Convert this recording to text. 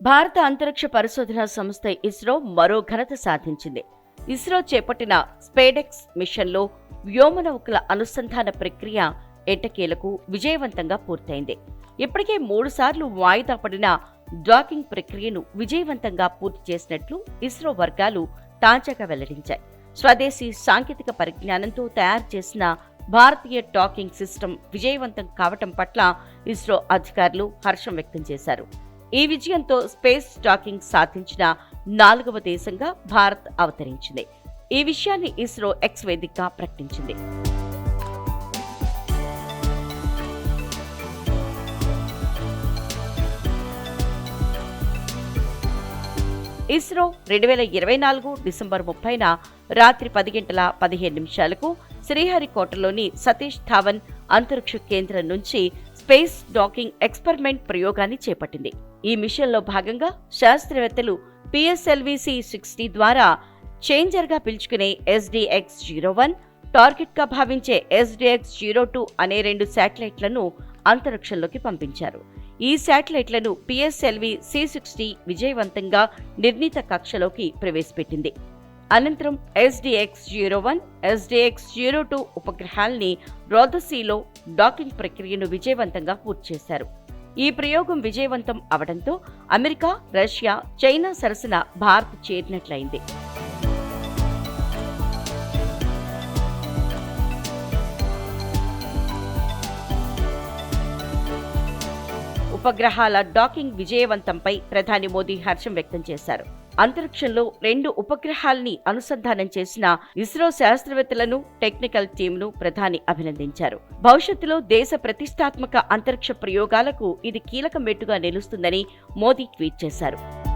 భారత అంతరిక్ష పరిశోధన సంస్థ ఇస్రో మరో ఘనత సాధించింది. ఇస్రో చేపట్టిన స్పేడెక్స్ మిషన్లో వ్యోమనౌకల అనుసంధాన ప్రక్రియ ఎట్టకేలకు విజయవంతంగా పూర్తయింది. ఇప్పటికే మూడుసార్లు వాయిదా పడిన డాకింగ్ ప్రక్రియను విజయవంతంగా పూర్తి చేసినట్లు ఇస్రో వర్గాలు తాజాగా వెల్లడించాయి. స్వదేశీ సాంకేతిక పరిజ్ఞానంతో తయారు చేసిన భారతీయ టాకింగ్ సిస్టమ్ విజయవంతం కావటం పట్ల ఇస్రో అధికారులు హర్షం వ్యక్తం చేశారు. ఈ విజయంతో స్పేస్ టాకింగ్ సాధించిన నాలుగవ దేశంగా భారత్ అవతరించింది. ఈ విషయాన్ని ఇస్రో ఎక్స్ వేదికగా ప్రకటించింది. ఇస్రో రెండు వేల ఇరవై నాలుగు డిసెంబర్ ముప్పైన రాత్రి పది గంటల పదిహేను నిమిషాలకు శ్రీహరికోటలోని సతీష్ ధావన్ అంతరిక్ష కేంద్రం నుంచి స్పేస్ డాకింగ్ ఎక్స్పెరిమెంట్ ప్రయోగాన్ని చేపట్టింది. ఈ మిషన్లో భాగంగా శాస్త్రవేత్తలు పిఎస్ఎల్విసి సిక్స్టీ ద్వారా చేంజర్గా పిలుచుకునే ఎస్డిఎక్స్ జీరో వన్ టార్గెట్గా భావించే ఎస్డిఎక్స్ జీరో టూ అనే రెండు శాటిలైట్లను అంతరిక్షంలోకి పంపించారు. ఈ శాటిలైట్లను పిఎస్ఎల్వి సి సిక్స్టీ విజయవంతంగా నిర్ణీత కక్షలోకి ప్రవేశపెట్టింది. అనంతరం SDX zero one SDX zero two ఉపగ్రహాల్ని రోదసీలో డాకింగ్ ప్రక్రియను విజయవంతంగా పూర్తి చేశారు. ఈ ప్రయోగం విజయవంతం అవడంతో అమెరికా రష్యా చైనా సరసన భారత్ చేరినట్లయింది. ఉపగ్రహాల డాకింగ్ విజయవంతంపై ప్రధాని మోదీ హర్షం వ్యక్తం చేశారు. అంతరిక్షంలో రెండు ఉపగ్రహాల్ని అనుసంధానం చేసిన ఇస్రో శాస్త్రవేత్తలను టెక్నికల్ టీంను ప్రధాని అభినందించారు. భవిష్యత్తులో దేశ ప్రతిష్టాత్మక అంతరిక్ష ప్రయోగాలకు ఇది కీలక మెట్టుగా నిలుస్తుందని మోదీ ట్వీట్ చేశారు.